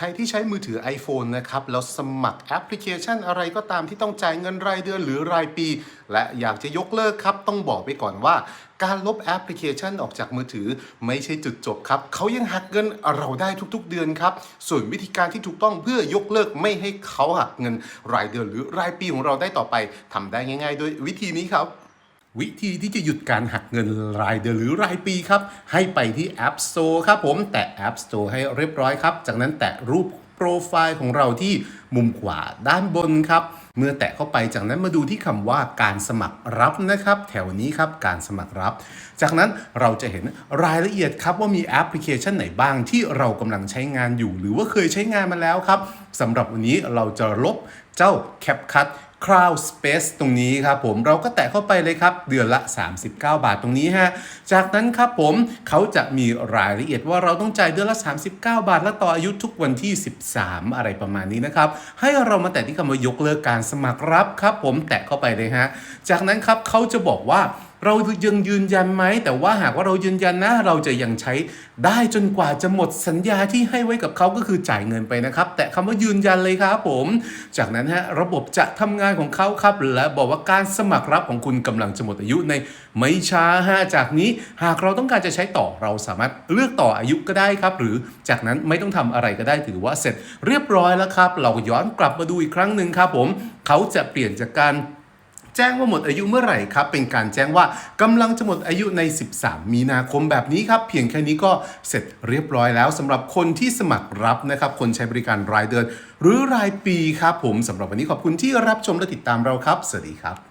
ใครที่ใช้มือถือ iPhone นะครับแล้วสมัครแอปพลิเคชันอะไรก็ตามที่ต้องจ่ายเงินรายเดือนหรือรายปี และอยากจะยกเลิกครับ ต้องบอกไปก่อนว่า การลบแอปพลิเคชันออกจากมือถือไม่ใช่จุดจบครับเขายังหักเงินเราได้ทุกๆเดือนครับ ส่วนวิธีการที่ถูกต้องเพื่อยกเลิกไม่ให้เขาหักเงินรายเดือนหรือรายปีของเราได้ต่อไปทำได้ง่าย ๆ ด้วยวิธีนี้ครับ วิธีที่จะหยุดการหักเงินรายเดือนหรือรายปีครับ ให้ไปที่ App Store ครับผม แตะ App Store ให้เรียบร้อยครับ จากนั้นแตะรูปโปรไฟล์ของเราที่มุมขวาด้านบนครับ เมื่อแตะเข้าไปจากนั้นมาดูที่คำว่าการสมัครรับนะครับ แถวนี้ครับการสมัครรับ จากนั้นเราจะเห็นรายละเอียดครับว่ามีแอปพลิเคชันไหนบ้างที่เรากำลังใช้งานอยู่ หรือว่าเคยใช้งานมาแล้วครับสำหรับวันนี้เราจะลบเจ้า CapCut Crowd Space ตรงนี้ครับผมเราก็แตะเข้าไปเลยครับ เดือนละ 39 บาทตรงนี้ฮะ จากนั้นครับผมเขาจะมีรายละเอียดว่าเราต้องจ่ายเดือนละ 39 บาท และต่ออายุทุกวันที่ 13 อะไรประมาณนี้นะครับ ให้เรามาแตะที่คำว่ายกเลิกการสมัครรับครับผมแตะเข้าไปเลยฮะ จากนั้นครับเขาจะบอกว่า เรายังยืนยันไหม แต่ว่าหากว่าเรายืนยันนะ เราจะยังใช้ได้จนกว่าจะหมดสัญญาที่ให้ไว้กับเขาก็คือจ่ายเงินไปนะครับ แต่คำว่ายืนยันเลยครับผม จากนั้นฮะระบบจะทำงานของเขาครับ และบอกว่าการสมัครรับของคุณกำลังจะหมดอายุในไม่ช้าฮะจากนี้หากเราต้องการจะใช้ต่อเราสามารถเลือกต่ออายุก็ได้ครับ หรือจากนั้นไม่ต้องทำอะไรก็ได้ถือว่าเสร็จเรียบร้อยแล้วครับ เราย้อนกลับมาดูอีกครั้งหนึ่งครับผม เขาจะเปลี่ยนจากการ แจ้งว่าหมดอายุเมื่อไหร่ครับ เป็นการแจ้งว่ากำลังจะหมดอายุใน 13 มีนาคมแบบนี้ครับ เพียงแค่นี้ก็เสร็จเรียบร้อยแล้วสำหรับคนที่สมัครรับนะครับ คนใช้บริการรายเดือน หรือรายปีครับผมสำหรับวันนี้ขอบคุณที่รับชมและติดตามเราครับ สวัสดีครับ